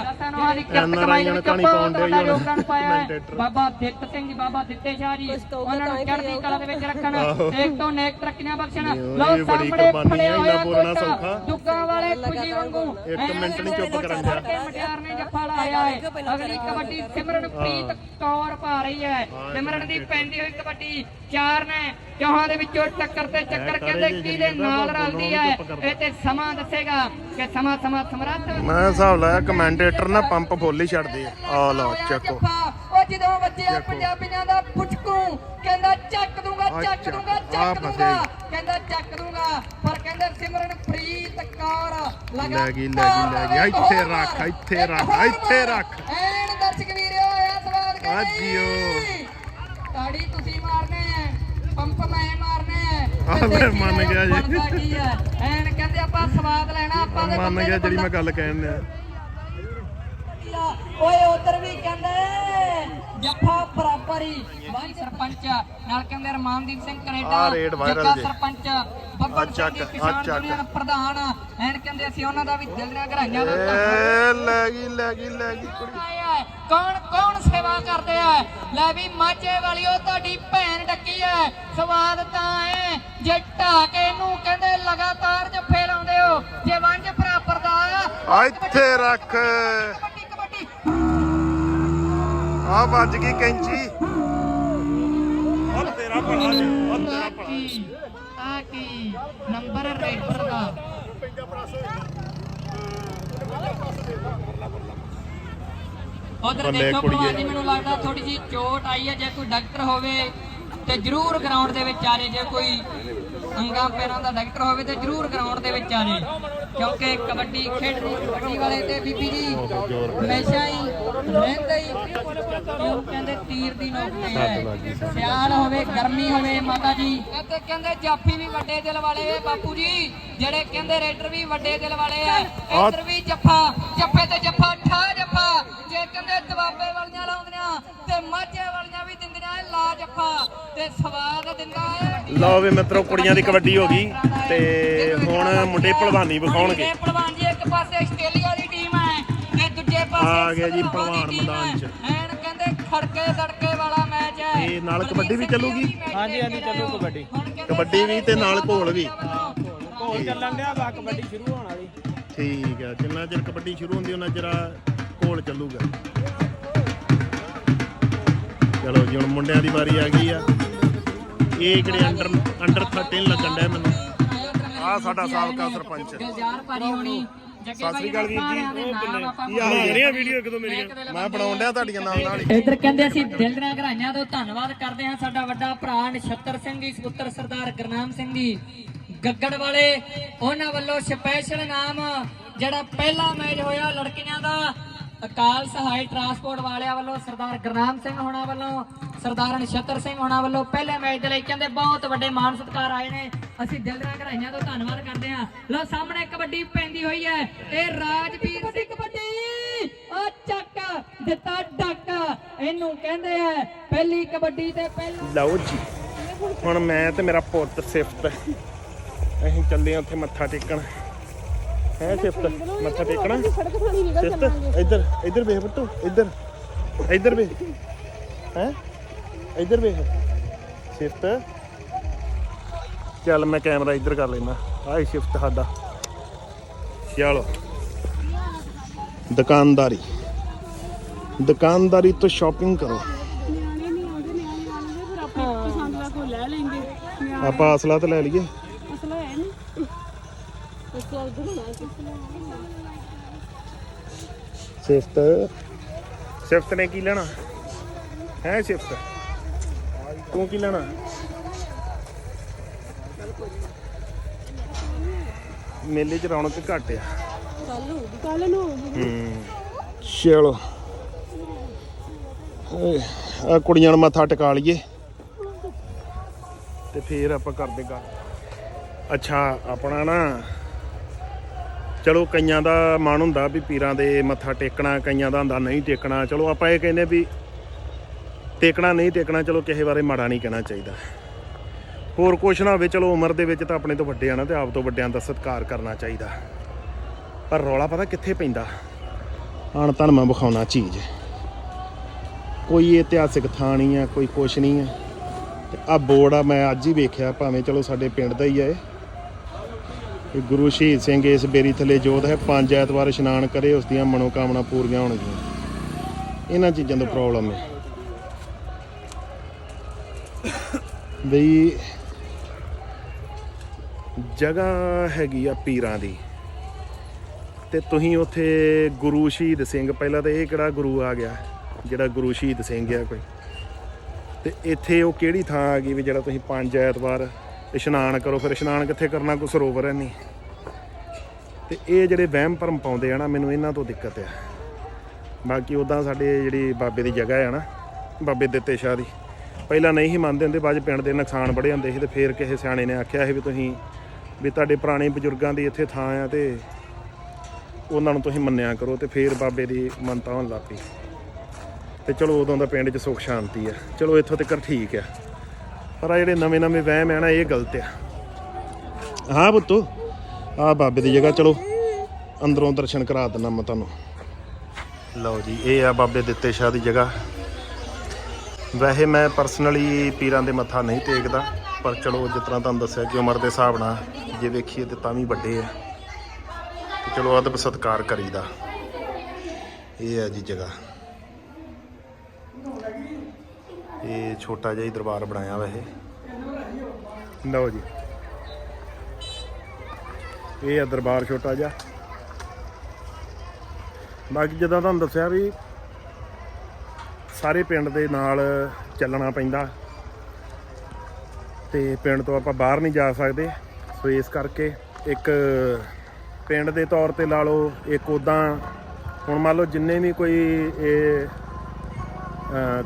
Speaker 6: ਯੋਗਦਾਨ ਪਾਇਆ। ਬਾਬਾ ਦਿੱਤ ਸਿੰਘ ਜੀ ਬਾਬਾ ਦਿੱਤੇ ਸ਼ਾਹ ਜੀ ਉਹਨਾਂ ਨੂੰ ਚੜ੍ਹਦੀ ਕਲਾ ਦੇ ਵਿੱਚ ਰੱਖਣ ਇੱਕ ਤੋਂ ਨੇਕ ਤਰੱਕੀਆਂ ਬਖਸ਼ਣ। ਲੋ
Speaker 1: ਬੜੀ
Speaker 6: ਸਾਹਮਣੇ
Speaker 1: ਕੁਰਬਾਨੀ
Speaker 6: ਫੜਿਆ
Speaker 1: ਹੈ,
Speaker 6: ਹੋਇਆ
Speaker 1: ਬੋਲਣਾ ਸੌਖਾ।
Speaker 6: ਦੁੱਗਾਂ ਵਾਲੇ ਖੁਸ਼ੀ ਵਾਂਗੂ।
Speaker 1: ਇੱਕ ਮਿੰਟ ਨੀ ਚੁੱਪ ਕਰਨ
Speaker 6: ਦਿਆ। ਮਟਿਆਰ ਨੇ ਜੱਫਾ ਲਾਇਆ ਹੈ। ਅਗਲੀ ਕਬੱਡੀ ਸਿਮਰਨਪ੍ਰੀਤ ਕੌਰ ਪਾ ਰਹੀ ਹੈ। ਸਿਮਰਨ ਦੀ ਪੈਂਦੀ ਹੋਈ ਕਬੱਡੀ। ਚਾਰ ਨੇ ਚੌਹਾਂ ਦੇ ਵਿੱਚੋਂ ਟੱਕਰ ਤੇ ਚੱਕਰ ਕਹਿੰਦੇ ਕਿਹਦੇ ਨਾਲ ਰਲਦੀ ਹੈ। ਇਹ ਤੇ ਸਮਾਂ ਦੱਸੇਗਾ ਕਿ ਸਮਾਂ ਸਮਾਂ ਸਮਰੱਥ।
Speaker 1: ਮੈਂ ਹਿਸਾਬ ਲਾਇਆ ਕਮੈਂਟੇਟਰ ਨਾ ਪੰਪ ਫੁੱਲ ਹੀ ਛੱਡਦੇ ਆ। ਆ ਲਓ ਚੱਕੋ।
Speaker 6: ਉਹ ਜਦੋਂ ਵੱਜਿਆ ਪੰਜਾਬੀਆਂ ਦਾ ਪੁਚਕੂ ਕਹਿੰਦਾ ਚੱਕ ਦੂੰਗਾ ਚੱਕ ਦੂੰਗਾ ਚੱਕ ਦੂੰਗਾ। ਕਹਿੰਦਾ ਚੱਕ ਦੂੰਗਾ। ਪਰ ਕਹਿੰਦੇ ਸਿਮਰਨਪ੍ਰੀਤ ਕੌਰ
Speaker 1: ਲੈ ਗਈ, ਲੈ ਗਈ, ਲੈ ਗਈ। ਇੱਥੇ ਰੱਖ, ਇੱਥੇ ਰੱਖ, ਇੱਥੇ ਰੱਖ।
Speaker 6: ਐਨ ਦਰਸ਼ਕ ਵੀਰੋ ਆਇਆ ਸਵਾਦ ਕਰੀ
Speaker 1: ਆ ਜੀਓ।
Speaker 6: ਤਾੜੀ ਤੁਸੀਂ ਮਾਰਨੇ ਐ ਪੰਪ ਮੈਂ ਮਾਰਨੇ ਐ ਤੇ
Speaker 1: ਮੈਂ
Speaker 6: ਦੇਖੀ
Speaker 1: ਮੰਨ ਗਿਆ ਜੀ।
Speaker 6: ਬਣਦਾ ਕੀ ਐ ਐਨ ਕਹਿੰਦੇ ਆਪਾਂ ਸਵਾਦ ਲੈਣਾ ਆਪਾਂ ਦੇ
Speaker 1: ਮੰਨ
Speaker 6: ਬੰਦੇ
Speaker 1: ਗਿਆ
Speaker 6: ਨੂੰ
Speaker 1: ਜਿਹੜੀ ਮੈਂ ਗੱਲ ਕਹਿਣ ਡਿਆ
Speaker 6: ਓਏ ਉਧਰ ਵੀ ਕਹਿੰਦੇ ਜੱਫਾ ਬਰਾਬਰ ਹੀ ਵਾਈ ਸਰਪੰਚ ਨਾਲ ਕਹਿੰਦੇ ਰਮਾਨਦੀਪ ਸਿੰਘ ਕੈਨੇਡਾ ਜੱਗਾ। ਸਰਪੰਚ ਬੱਬਰ ਸਿੰਘ ਕਿਸਾਨ। ਯੂਨੀਅਨ ਪ੍ਰਧਾਨ ਐਨ ਕਹਿੰਦੇ ਅਸੀਂ ਉਹਨਾਂ ਦਾ ਵੀ ਦਿਲ ਧੰਨਵਾਦ
Speaker 1: ਏ ਲੈ ਗਈ ਲੈ ਗਈ ਲੈ ਗਈ।
Speaker 6: ਕੌਣ ਕੌਣ ਸੇਵਾ ਕਰਦੇ ਆ ਲੈ ਵੀ ਮਾਝੇ ਵਾਲਿਓ ਤੁਹਾਡੀ ਭੈਣ ਡੱਕੀ ਐ ਸਵਾਦ ਤਾਂ ਐ ਜੇ ਢਾਕੇ ਨੂੰ ਕਹਿੰਦੇ ਲਗਾਤਾਰ ਜੱਫੇ ਲਾਉਂਦੇ ਹੋ ਜੇ ਵੰਜ ਬਰਾਬਰ ਦਾ
Speaker 1: ਇੱਥੇ ਰੱਖ ਆ ਵੱਜ ਗਈ ਕੈਂਚੀ। ਉਹ ਤੇਰਾ ਭਲਾ ਜੀ ਉਹ ਤੇਰਾ ਭਲਾ
Speaker 6: ਕੀ? ਆ ਕੀ? ਨੰਬਰ ਰੇਡਰ ਦਾ। ਉਧਰ
Speaker 1: ਬੱਲੇ
Speaker 6: ਦੇਖੋ
Speaker 1: ਕੁੜੀਏ।
Speaker 6: ਜੀ ਮੈਨੂੰ ਲੱਗਦਾ ਥੋੜੀ ਜੀ ਚੋਟ ਆਈ ਹੈ ਜੇ ਕੋਈ ਡਾਕਟਰ ਹੋਵੇ ਤੇ ਜਰੂਰ ਗਰਾਊਂਡ ਦੇ ਵਿੱਚ ਆ ਜੇ ਜੇ ਕੋਈ ਅੰਗਾਂ ਪੈਰਾਂ ਦਾ ਡਾਕਟਰ ਹੋਵੇ ਤੇ ਜਰੂਰ ਗਰਾਊਂਡ ਦੇ ਵਿੱਚ ਆ ਜੇ। ਕਿਉਂਕਿ ਕਬੱਡੀ ਖੇਡਣੀ ਕਬੱਡੀ ਵਾਲੇ ਤੇ ਬੀਬੀ ਜੀ, ਹਮੇਸ਼ਾ ਹੀ ਰਹਿੰਦੇ ਹੀ ਉਹ ਕਹਿੰਦੇ ਤੀਰ ਦੀ ਨੋਕ ਤੇ ਹੈ। ਸਿਆਲ ਹੋਵੇ, ਗਰਮੀ ਹੋਵੇ, ਮਾਤਾ ਜੀ। ਤੇ ਕਹਿੰਦੇ ਜਾਫੀ ਵੀ ਵੱਡੇ ਦਿਲ ਵਾਲੇ ਐ ਬਾਪੂ ਜੀ, ਜਿਹੜੇ ਕਹਿੰਦੇ ਰੇਡਰ ਵੀ ਵੱਡੇ ਦਿਲ ਵਾਲੇ ਐ ਇੱਧਰ ਵੀ ਜੱਫਾ, ਜੱਫੇ ਤੇ ਜੱਫਾ ਠਾ ਜੱਫਾ। ਜੇ ਕਹਿੰਦੇ ਦਵਾਬੇ ਵਾਲੀਆਂ ਲਾਉਂਦੀਆਂ ਤੇ ਮਾਝੇ ਵਾਲੀਆਂ ਵੀ ਦਿੰਦੀਆਂ ਲਾ ਜੱਫਾ। ਤੇ ਸਵਾਦ ਦਿੰਦਾ ਐ
Speaker 1: ਲਓ ਵੀ ਮਿੱਤਰੋ ਕੁੜੀਆਂ ਦੀ ਕਬੱਡੀ ਹੋ ਗਈ ਤੇ ਹੁਣ ਮੁੰਡੇ ਭਲਵਾਨੀ ਵਿਖਾਉਣਗੇ
Speaker 6: ਇਹ ਭਲਵਾਨ ਜੀ ਇੱਕ ਪਾਸੇ ਆਸਟ੍ਰੇਲੀਆ ਦੀ ਟੀਮ ਹੈ ਤੇ ਦੂਜੇ ਪਾਸੇ
Speaker 1: ਆ ਗਿਆ ਜੀ
Speaker 6: ਦੀ ਟੀਮ ਹੈ।
Speaker 1: ਮੈਦਾਨ 'ਚ।
Speaker 6: ਐਨ ਕਹਿੰਦੇ ਖੜਕੇ ਦੜਕੇ ਵਾਲਾ ਮੈਚ ਹੈ
Speaker 1: ਇਹ ਨਾਲ ਕਬੱਡੀ ਵੀ ਚੱਲੂਗੀ?
Speaker 5: ਹਾਂਜੀ, ਹਾਂਜੀ, ਚੱਲੂ ਕਬੱਡੀ।
Speaker 1: ਕਬੱਡੀ ਵੀ ਤੇ ਨਾਲ ਘੋਲ ਵੀ।
Speaker 5: ਘੋਲ ਚੱਲਣ ਡਿਆ ਵਾ ਕਬੱਡੀ ਸ਼ੁਰੂ ਹੋਣ ਵਾਲੀ
Speaker 1: ਠੀਕ ਆ ਜਿੰਨਾ ਚਿਰ ਕਬੱਡੀ ਸ਼ੁਰੂ ਹੁੰਦੀ ਉਹਨਾਂ ਚਿਰ ਕੋਲ ਚੱਲੂਗਾ ਚਲੋ ਜੀ ਹੁਣ ਮੁੰਡਿਆਂ ਦੀ ਵਾਰੀ ਆ ਗਈ ਆ ਇਹ ਕਿਹੜੇ ਅੰਡਰ ਅੰਡਰ 13 ਲੱਗਣ ਡਿਆ ਮੈਨੂੰ। ਆਹ ਸਾਡਾ ਸਾਬਕਾ ਸਰਪੰਚ।
Speaker 6: ਗੁਲਜ਼ਾਰ ਭਾਰੀ ਹੋਣੀ ਜੱਗੇ
Speaker 1: ਸਤਿ ਸ੍ਰੀ ਅਕਾਲ ਵੀਰ ਜੀ।
Speaker 6: ਜੀ
Speaker 1: ਕੀ ਹਾਲ ਹੈ? ਵੀਡੀਓ ਇੱਕ ਦੋ ਮੇਰੀਆਂ। ਮੈਂ ਬਣਾਉਣ ਡਿਆ ਤੁਹਾਡੀਆਂ ਨਾਲ ਨਾਲ ਹੀ।
Speaker 6: ਇੱਧਰ ਕਹਿੰਦੇ ਅਸੀਂ ਦਿਲ ਦੀਆਂ ਗਰਾਈਆਂ ਤੋਂ ਧੰਨਵਾਦ ਕਰਦੇ ਹਾਂ ਸਾਡਾ ਵੱਡਾ ਭਰਾ ਨਛੱਤਰ ਸਿੰਘ ਜੀ ਸੁਪੁੱਤਰ ਸਰਦਾਰ ਗੁਰਨਾਮ ਸਿੰਘ ਜੀ। ਗੱਗੜ ਵਾਲੇ ਉਹਨਾਂ ਵੱਲੋਂ ਸਪੈਸ਼ਲ ਨਾਮ ਜਿਹੜਾ ਪਹਿਲਾ ਮੈਚ ਹੋਇਆ ਲੜਕੀਆਂ ਦਾ। ਅਕਾਲ ਸਹਾਈ ਟਰਾਂਸਪੋਰਟ ਵਾਲਿਆਂ ਵੱਲੋਂ ਸਰਦਾਰ ਗੁਰਨਾਮ ਸਿੰਘ ਹੋਣਾ ਵੱਲੋਂ ਸਰਦਾਰ ਨਛੱਤਰ ਸਿੰਘ ਹੋਣਾ ਵੱਲੋਂ ਪਹਿਲੇ ਮੈਚ ਦੇ ਲਈ ਕਹਿੰਦੇ ਬਹੁਤ ਵੱਡੇ ਮਾਣ ਸਤਿਕਾਰ ਆਏ ਨੇ। ਅਸੀਂ ਦਿਲ ਦੀਆਂ ਗਰਾਈਆਂ ਤੋਂ ਧੰਨਵਾਦ ਕਰਦੇ ਹਾਂ। ਲੋ ਸਾਹਮਣੇ ਕਬੱਡੀ ਪੈਂਦੀ ਹੋਈ ਹੈ। ਇਹ ਰਾਜਵੀਰ ਸਿੰਘ ਕਬੱਡੀ! ਆ ਚੱਕ ਦਿੱਤਾ ਡੱਕ। ਇਹਨੂੰ ਕਹਿੰਦੇ ਆ ਪਹਿਲੀ ਕਬੱਡੀ ਤੇ ਪਹਿਲਾ
Speaker 1: ਲਓ ਜੀ ਹੁਣ ਮੈਂ ਤੇ ਮੇਰਾ ਪੁੱਤ ਸਿਫਤ ਅਸੀਂ ਚੱਲੇ ਆ ਉੱਥੇ ਮੱਥਾ ਟੇਕਣ। ਹੈ ਸਿਫਤ ਮੱਥਾ ਟੇਕਣਾ।
Speaker 4: ਸੜਕ ਥਾਣੀ ਨਿਕਲ
Speaker 1: ਸਿਫਤ ਇੱਧਰ ਇੱਧਰ ਵੇਖ ਪੁੱਤੂ ਇੱਧਰ। ਇੱਧਰ ਵੇਖ। ਹੈ? ਇੱਧਰ ਵੇਖ। ਸਿਫਤ ਚੱਲ ਮੈਂ ਕੈਮਰਾ ਇੱਧਰ ਕਰ ਲੈਣਾ ਆਹ ਸ਼ਿਫਟ ਸਾਡਾ। ਚਲੋ। ਦੁਕਾਨਦਾਰੀ। ਦੁਕਾਨਦਾਰੀ ਤੋਂ ਸ਼ਾਪਿੰਗ ਕਰੋ।
Speaker 2: ਨਿਆਣੇ ਨਹੀਂ ਆਉਂਦੇ ਨਿਆਣੇ ਆਉਂਦੇ ਫਿਰ ਆਪਣੀ ਪਸੰਦ ਦਾ ਕੋਈ ਲੈ ਲੈਂਦੇ। ਨਿਆਣੇ
Speaker 1: ਆਪਾਂ ਅਸਲਾ ਤੇ ਲੈ ਲਈਏ।
Speaker 2: ਅਸਲਾ ਹੈ ਨਹੀਂ।
Speaker 1: ਸਿਫਤ। ਸਿਫਤ ਨੇ ਕੀ ਲੈਣਾ? ਹੈ ਸਿਫਤ? ਤੂੰ ਕੀ ਲੈਣਾ? ਮੇਲੇ 'ਚ ਰੌਣਕ ਘੱਟ ਆ।
Speaker 4: ਕੱਲ
Speaker 2: ਨੂੰ।
Speaker 1: ਹੂੰ। ਚਲੋ। ਆ ਕੁੜੀਆਂ ਨੂੰ ਮੱਥਾ ਟਿਕਾ ਲਈਏ। ਤੇ ਫੇਰ ਆਪਾਂ ਕਰਦੇ ਗੱਲ। ਅੱਛਾ ਆਪਣਾ ਨਾ ਚਲੋ ਕਈਆਂ ਦਾ ਮਨ ਹੁੰਦਾ ਵੀ ਪੀਰਾਂ ਦੇ ਮੱਥਾ ਟੇਕਣਾ, ਕਈਆਂ ਦਾ ਹੁੰਦਾ ਨਹੀਂ ਟੇਕਣਾ। ਚਲੋ ਆਪਾਂ ਇਹ ਕਹਿੰਦੇ ਵੀ ਟੇਕਣਾ, ਨਹੀਂ ਟੇਕਣਾ, ਚਲੋ ਕਿਸੇ ਬਾਰੇ ਮਾੜਾ ਨਹੀਂ ਕਹਿਣਾ ਚਾਹੀਦਾ। ਹੋਰ ਕੁਛ ਨਾ ਹੋਵੇ, ਚਲੋ ਉਮਰ ਦੇ ਵਿੱਚ ਤਾਂ ਆਪਣੇ ਤੋਂ ਵੱਡੇ ਆ ਨਾ ਤੇ ਆਪ ਤੋਂ ਵੱਡਿਆਂ ਦਾ ਸਤਿਕਾਰ ਕਰਨਾ ਚਾਹੀਦਾ। ਪਰ ਰੌਲਾ ਪਤਾ ਕਿੱਥੇ ਪੈਂਦਾ? ਆਣ ਤੁਹਾਨੂੰ ਮੈਂ ਵਿਖਾਉਣਾ ਚੀਜ਼। ਕੋਈ ਇਤਿਹਾਸਿਕ ਥਾਂ ਨਹੀਂ ਆ, ਕੋਈ ਕੁਛ ਨਹੀਂ ਆ। ਤੇ ਆ ਬੋਰਡ ਆ, ਮੈਂ ਅੱਜ ਹੀ ਵੇਖਿਆ, ਭਾਵੇਂ ਚਲੋ ਸਾਡੇ ਪਿੰਡ ਦਾ ਹੀ ਆ ਇਹ। ਗੁਰੂ ਸ਼ਹੀਦ ਸਿੰਘ ਇਸ ਬੇਰੀ ਥੱਲੇ ਜੋਤ ਹੈ। ਪੰਜ ਐਤਵਾਰ ਇਸ਼ਨਾਨ ਕਰੇ, ਉਸ ਦੀਆਂ ਮਨੋਕਾਮਨਾ ਪੂਰੀਆਂ ਹੋਣਗੀਆਂ। ਇਹਨਾਂ ਚੀਜ਼ਾਂ ਤੋਂ ਪ੍ਰੋਬਲਮ ਹੈ। ਬਈ, ਜਗ੍ਹਾ ਹੈਗੀ ਆ ਪੀਰਾਂ ਦੀ। ਤੇ ਤੁਸੀਂ ਉੱਥੇ ਗੁਰੂ ਸ਼ਹੀਦ ਸਿੰਘ, ਪਹਿਲਾਂ ਤਾਂ ਇਹ ਕਿਹੜਾ ਗੁਰੂ ਆ ਗਿਆ, ਜਿਹੜਾ ਗੁਰੂ ਸ਼ਹੀਦ ਸਿੰਘ ਆ ਕੋਈ? ਤੇ ਇੱਥੇ ਉਹ ਕਿਹੜੀ ਥਾਂ ਆ ਗਈ ਵੀ ਜਿਹੜਾ ਤੁਸੀਂ ਪੰਜ ਐਤਵਾਰ ਇਸ਼ਨਾਨ ਕਰੋ, ਫਿਰ ਇਸ਼ਨਾਨ ਕਿੱਥੇ ਕਰਨਾ, ਕੋਈ ਸਰੋਵਰ ਹੈ ਨਹੀਂ। ਤੇ ਇਹ ਜਿਹੜੇ ਵਹਿਮ ਭਰਮ ਪਾਉਂਦੇ ਆ ਨਾ, ਮੈਨੂੰ ਇਹਨਾਂ ਤੋਂ ਦਿੱਕਤ ਆ। ਬਾਕੀ ਉਦਾਂ ਸਾਡੇ ਜਿਹੜੀ ਬਾਬੇ ਦੀ ਜਗ੍ਹਾ ਆ ਨਾ, ਬਾਬੇ ਦਿੱਤੇ ਸ਼ਾਹ ਦੀ, ਪਹਿਲਾਂ ਨਹੀਂ ਹੀ ਮੰਨਦੇ ਹੁੰਦੇ, ਬਾਅਦ 'ਚ ਪਿੰਡ ਦੇ ਨੁਕਸਾਨ ਬੜੇ ਹੁੰਦੇ ਸੀ ਤੇ ਫਿਰ ਕਿਸੇ ਸਿਆਣੇ ਨੇ ਆਖਿਆ ਸੀ ਵੀ ਤੁਸੀਂ, ਵੀ ਤੁਹਾਡੇ ਪੁਰਾਣੇ ਬਜ਼ੁਰਗਾਂ ਦੀ ਇੱਥੇ ਥਾਂ ਆ ਤੇ ਉਹਨਾਂ ਨੂੰ ਤੁਸੀਂ ਮੰਨਿਆ ਕਰੋ ਤੇ ਫੇਰ ਬਾਬੇ ਦੀ ਮੰਨਤਾ ਹੋਣ ਲੱਗ ਪਈ। ਤੇ ਚਲੋ ਉਦੋਂ ਦਾ ਪਿੰਡ 'ਚ ਸੁੱਖ ਸ਼ਾਂਤੀ ਆ। ਚਲੋ ਇੱਥੋਂ ਤੱਕ ਠੀਕ ਆ। ਪਰ ਆ ਜਿਹੜੇ ਨਵੇਂ ਨਵੇਂ ਵਹਿਮ ਆ ਨਾ, ਇਹ ਗਲਤ ਆ। ਹਾਂ ਪੁੱਤੋ ਆ ਬਾਬੇ ਦੀ ਜਗ੍ਹਾ ਚਲੋ, ਅੰਦਰੋਂ ਦਰਸ਼ਨ ਕਰਾ ਦਿੰਦਾ ਮੈਂ ਤੁਹਾਨੂੰ। ਲਓ ਜੀ, ਇਹ ਆ ਬਾਬੇ ਦਿੱਤੇ ਸ਼ਾਹ ਦੀ ਜਗ੍ਹਾ। ਵੈਸੇ ਮੈਂ ਪਰਸਨਲੀ ਪੀਰਾਂ ਦੇ ਮੱਥਾ ਨਹੀਂ ਟੇਕਦਾ, ਪਰ ਚਲੋ ਜਿਸ ਤਰ੍ਹਾਂ ਤੁਹਾਨੂੰ ਦੱਸਿਆ ਕਿ ਉਮਰ ਦੇ ਹਿਸਾਬ ਨਾਲ, ਜੇ ਵੇਖੀਏ ਤੇ ਤਾਂ ਵੀ ਵੱਡੇ ਆ। ਤੇ ਚਲੋ ਅਦਬ ਸਤਕਾਰ ਕਰੀਦਾ। ਇਹ ਆ ਜੀ ਜਗ੍ਹਾ। ਇਹ ਛੋਟਾ ਜਿਹਾ ਹੀ ਦਰਬਾਰ ਬਣਾਇਆ ਵਾ ਇਹ। ਲਓ ਜੀ। ਇਹ ਹੈ ਦਰਬਾਰ ਛੋਟਾ ਜਿਹਾ। ਬਾਕੀ ਜਦੋਂ ਤੁਹਾਨੂੰ ਦੱਸਿਆ ਵੀ ਸਾਰੇ ਪਿੰਡ ਦੇ ਨਾਲ ਚੱਲਣਾ ਪੈਂਦਾ। ਤੇ ਪਿੰਡ ਤੋਂ ਆਪਾਂ ਬਾਹਰ ਨਹੀਂ ਜਾ ਸਕਦੇ। ਸੋ ਇਸ ਕਰਕੇ ਇੱਕ ਪਿੰਡ ਦੇ ਤੌਰ ਤੇ ਲਾ ਲਓ, ਇੱਕ ਉਦਾਂ ਹੁਣ ਮੰਨ ਲਓ ਜਿੰਨੇ ਵੀ ਕੋਈ ਇਹ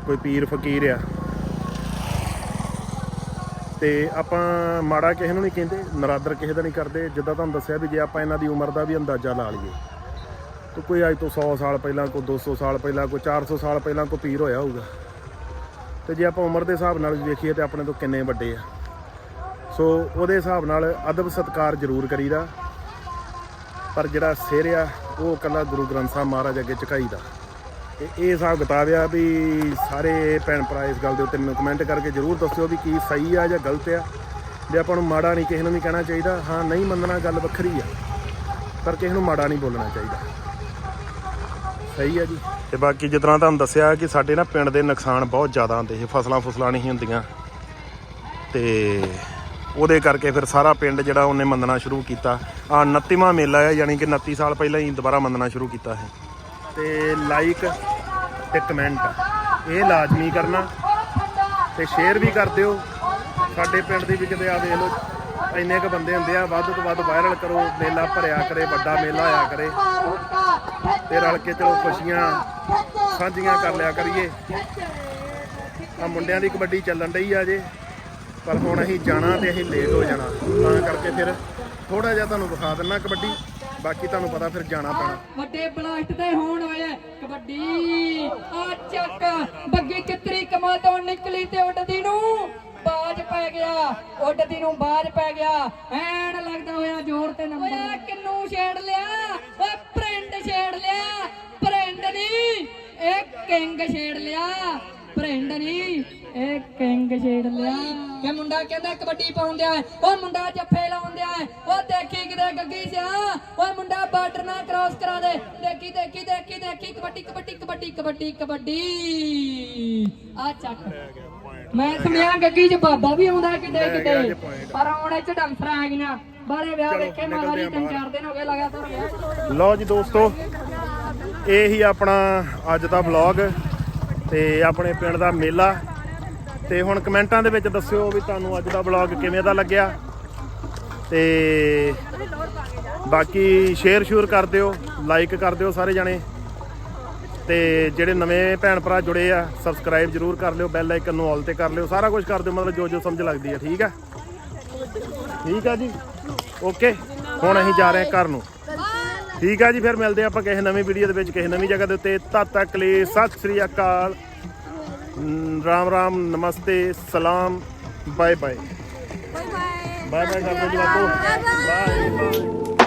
Speaker 1: ਕੋਈ ਪੀਰ ਫਕੀਰ ਆ। ਤੇ ਆਪਾਂ ਮਾੜਾ ਕਿਸੇ ਨੂੰ ਨਹੀਂ ਕਹਿੰਦੇ, ਨਰਾਦਰ ਕਿਸੇ ਦਾ ਨਹੀਂ ਕਰਦੇ। ਜਿੱਦਾਂ ਤੁਹਾਨੂੰ ਦੱਸਿਆ ਵੀ ਜੇ ਆਪਾਂ ਇਹਨਾਂ ਦੀ ਉਮਰ ਦਾ ਵੀ ਅੰਦਾਜ਼ਾ ਲਾ ਲਈਏ, ਤਾਂ ਕੋਈ ਅੱਜ ਤੋਂ 100 ਸਾਲ ਪਹਿਲਾਂ, ਕੋਈ 200 ਸਾਲ ਪਹਿਲਾਂ, ਕੋਈ 400 ਸਾਲ ਪਹਿਲਾਂ ਕੋਈ ਪੀਰ ਹੋਇਆ ਹੋਊਗਾ। ਤੇ ਜੇ ਆਪਾਂ ਉਮਰ ਦੇ ਹਿਸਾਬ ਨਾਲ ਵੀ ਵੇਖੀਏ ਤੇ ਆਪਣੇ ਤੋਂ ਕਿੰਨੇ ਵੱਡੇ ਆ। ਸੋ ਉਹਦੇ ਹਿਸਾਬ ਨਾਲ ਅਦਬ ਸਤਕਾਰ ਜ਼ਰੂਰ ਕਰੀਦਾ। ਪਰ ਜਿਹੜਾ ਸਿਰ ਆ, ਉਹ ਕੱਲਾ ਗੁਰੂ ਗ੍ਰੰਥ ਸਾਹਿਬ ਮਹਾਰਾਜ ਅੱਗੇ ਝੁਕਾਈਦਾ। ਤੇ ਇਹ ਹਿਸਾਬ ਕਿਤਾਬ ਆ ਵੀ ਸਾਰੇ ਭੈਣ ਭਰਾ ਇਸ ਗੱਲ ਦੇ ਉੱਤੇ ਮੈਨੂੰ ਕਮੈਂਟ ਕਰਕੇ ਜ਼ਰੂਰ ਦੱਸਿਓ ਵੀ ਕੀ ਸਹੀ ਆ ਜਾਂ ਗਲਤ ਆ। ਜੇ ਆਪਾਂ ਨੂੰ ਮਾੜਾ ਨਹੀਂ, ਕਿਸੇ ਨੂੰ ਵੀ ਕਹਿਣਾ ਚਾਹੀਦਾ। ਹਾਂ, ਨਹੀਂ ਮੰਨਣਾ ਗੱਲ ਵੱਖਰੀ ਆ, ਪਰ ਕਿਸੇ ਨੂੰ ਮਾੜਾ ਨਹੀਂ ਬੋਲਣਾ ਚਾਹੀਦਾ। ਸਹੀ ਆ ਜੀ। ਤੇ ਬਾਕੀ ਜਿਸ ਤਰ੍ਹਾਂ ਤੁਹਾਨੂੰ ਦੱਸਿਆ ਕਿ ਸਾਡੇ ਨਾ ਪਿੰਡ ਦੇ ਨੁਕਸਾਨ ਬਹੁਤ ਜ਼ਿਆਦਾ ਹੁੰਦੇ ਸੀ, ਫਸਲਾਂ ਫੁਸਲਾਂ ਨਹੀਂ ਹੁੰਦੀਆਂ। ਤੇ ਉਹਦੇ ਕਰਕੇ ਫਿਰ ਸਾਰਾ ਪਿੰਡ ਜਿਹੜਾ ਉਹਨੇ ਮੰਨਣਾ ਸ਼ੁਰੂ ਕੀਤਾ। ਆ 29ਵਾਂ ਮੇਲਾ ਹੈ ਯਾਨੀ ਕਿ 29 ਸਾਲ ਪਹਿਲਾਂ ਹੀ ਦੁਬਾਰਾ ਮੰਨਣਾ ਸ਼ੁਰੂ ਕੀਤਾ ਹੈ। ਤੇ ਲਾਈਕ ਤੇ ਕਮੈਂਟ ਇਹ ਲਾਜ਼ਮੀ ਕਰਨਾ ਤੇ ਸ਼ੇਅਰ ਵੀ ਕਰ ਦਿਓ। ਸਾਡੇ ਪਿੰਡ ਦੇ ਵਿੱਚ ਤੇ ਆ ਦੇਖ ਲਓ, ਇੰਨੇ ਕੁ ਬੰਦੇ ਹੁੰਦੇ ਆ, ਵੱਧ ਤੋਂ ਵੱਧ ਵਾਇਰਲ ਕਰੋ, ਮੇਲਾ ਭਰਿਆ ਕਰੇ, ਵੱਡਾ ਮੇਲਾ ਆਇਆ ਕਰੇ। ਤੇ ਰਲ ਕੇ ਚਲੋ ਖੁਸ਼ੀਆਂ ਸਾਂਝੀਆਂ ਕਰ ਲਿਆ ਕਰੀਏ। ਆ ਮੁੰਡਿਆਂ ਦੀ ਕਬੱਡੀ ਚੱਲਣ ਡਈ ਆ ਜੇ, ਪਰ ਹੁਣ ਅਸੀਂ ਜਾਣਾ ਤੇ ਅਸੀਂ ਲੇਟ ਹੋ ਜਾਣਾ। ਤਾਂ ਕਰਕੇ ਫਿਰ ਥੋੜਾ ਜਿਹਾ ਤੁਹਾਨੂੰ ਵਿਖਾ ਦਿੰਨਾ ਕਬੱਡੀ। ਬਾਕੀ ਤੁਹਾਨੂੰ ਪਤਾ ਫਿਰ ਜਾਣਾ ਪੈਣਾ।
Speaker 6: ਵੱਡੇ ਬਲਾਸਟ ਤੇ ਹੋਣ ਵਾਲੇ ਕਬੱਡੀ। ਆ ਚੱਕ ਬੱਗੀ ਕਿਤਰੀ ਕਮਾ ਤੋਂ ਨਿਕਲੀ ਤੇ ਉੱਡਦੀ ਨੂੰ ਬਾਜ ਪੈ ਗਿਆ ਉੱਡਦੀ ਨੂੰ ਬਾਜ ਪੈ ਗਿਆ। ਐਨ ਲੱਗਦਾ ਹੋਇਆ ਜ਼ੋਰ ਤੇ ਨੰਬਰ। ਓਏ ਕਿੰਨੂ ਛੇੜ ਲਿਆ? ਓਏ ਪ੍ਰਿੰਟ ਛੇੜ ਲਿਆ? ਪ੍ਰਿੰਟ ਨਹੀਂ ਇਹ ਕਿੰਗ ਛੇੜ ਲਿਆ। ਪ੍ਰਿੰਟ ਨਹੀਂ ਇਹ ਕਿੰਗ ਛੇੜ ਲਿਆ। ਕਿ ਮੁੰਡਾ ਕਹਿੰਦਾ ਕਬੱਡੀ ਪਾਉਂਦਿਆ। ਉਹ ਮੁੰਡਾ ਜੱਫੇ ਲਾਉਂਦਿਆ ਉਹ ਦੇਖੀ ਕਿਤੇ ਗੱਗੀ ਸਿਆ ਓਏ ਮੁੰਡਾ ਬਾਰਡਰ ਨਾ ਕ੍ਰਾਸ ਕਰਾ ਦੇ ਦੇਖੀ ਦੇਖੀ ਦੇਖੀ ਦੇਖੀ। ਕਬੱਡੀ ਕਬੱਡੀ ਕਬੱਡੀ ਕਬੱਡੀ ਕਬੱਡੀ। ਆ ਚੱਕ। ਮੈਂ ਸੁਣਿਆ ਗੱਗੀ 'ਚ ਬਾਬਾ ਵੀ ਆਉਂਦਾ ਕਿਤੇ ਕਿਤੇ। ਪਰ ਹੁਣ ਇਹ ਚ ਡੰਫਰਾਂ ਆ ਗਈਆਂ। ਬਾਰੇ ਵਿਆਹ ਵੇਖੇ ਮਾਲਾ ਜੀ ਤਿੰਨ ਚਾਰ ਦਿਨ ਹੋ ਗਏ ਲਗਾਤਾਰ
Speaker 1: ਲਓ ਜੀ ਦੋਸਤੋ ਇਹ ਹੀ ਆਪਣਾ ਅੱਜ ਦਾ ਵਲੌਗ ਤੇ ਆਪਣੇ ਪਿੰਡ ਦਾ ਮੇਲਾ। ਤੇ ਹੁਣ ਕਮੈਂਟਾਂ ਦੇ ਵਿੱਚ ਦੱਸਿਓ ਵੀ ਤੁਹਾਨੂੰ ਅੱਜ ਦਾ ਵਲੌਗ ਕਿਵੇਂ ਦਾ ਲੱਗਿਆ। ਤੇ ਬਾਕੀ ਸ਼ੇਅਰ ਸ਼ੂਰ ਕਰ ਦਿਓ ਲਾਈਕ ਕਰ ਦਿਓ ਸਾਰੇ ਜਾਣੇ। ਤੇ ਜਿਹੜੇ ਨਵੇਂ ਭੈਣ ਭਰਾ ਜੁੜੇ ਆ ਸਬਸਕ੍ਰਾਈਬ ਜਰੂਰ ਕਰ ਲਿਓ ਬੈਲ ਆਈਕਨ ਨੂੰ ਆਲ ਤੇ ਕਰ ਲਿਓ, ਸਾਰਾ ਕੁਝ ਕਰ ਦਿਓ, ਮਤਲਬ ਜੋ ਜੋ ਸਮਝ ਲੱਗਦੀ ਹੈ ਠੀਕ ਆ? ਠੀਕ ਆ ਜੀ? ਓਕੇ ਹੁਣ ਅਸੀਂ ਜਾ ਰਹੇ ਹਾਂ ਘਰ ਨੂੰ। ਠੀਕ ਆ ਜੀ, ਫਿਰ ਮਿਲਦੇ ਆਪਾਂ ਕਿਸੇ ਨਵੀਂ ਵੀਡੀਓ ਦੇ ਵਿੱਚ, ਕਿਸੇ ਨਵੀਂ ਜਗ੍ਹਾ ਦੇ ਉੱਤੇ। ਤਦ ਤੱਕ ਲਈ ਸਤਿ ਸ੍ਰੀ ਅਕਾਲ। ਰਾਮ ਰਾਮ, ਨਮਸਤੇ, ਸਲਾਮ ਬਾਏ ਬਾਏ ਬਾਏ ਬਾਏ ਕਰ ਦਿਓ ਜੀ ਬਾਪੂ। Bye bye.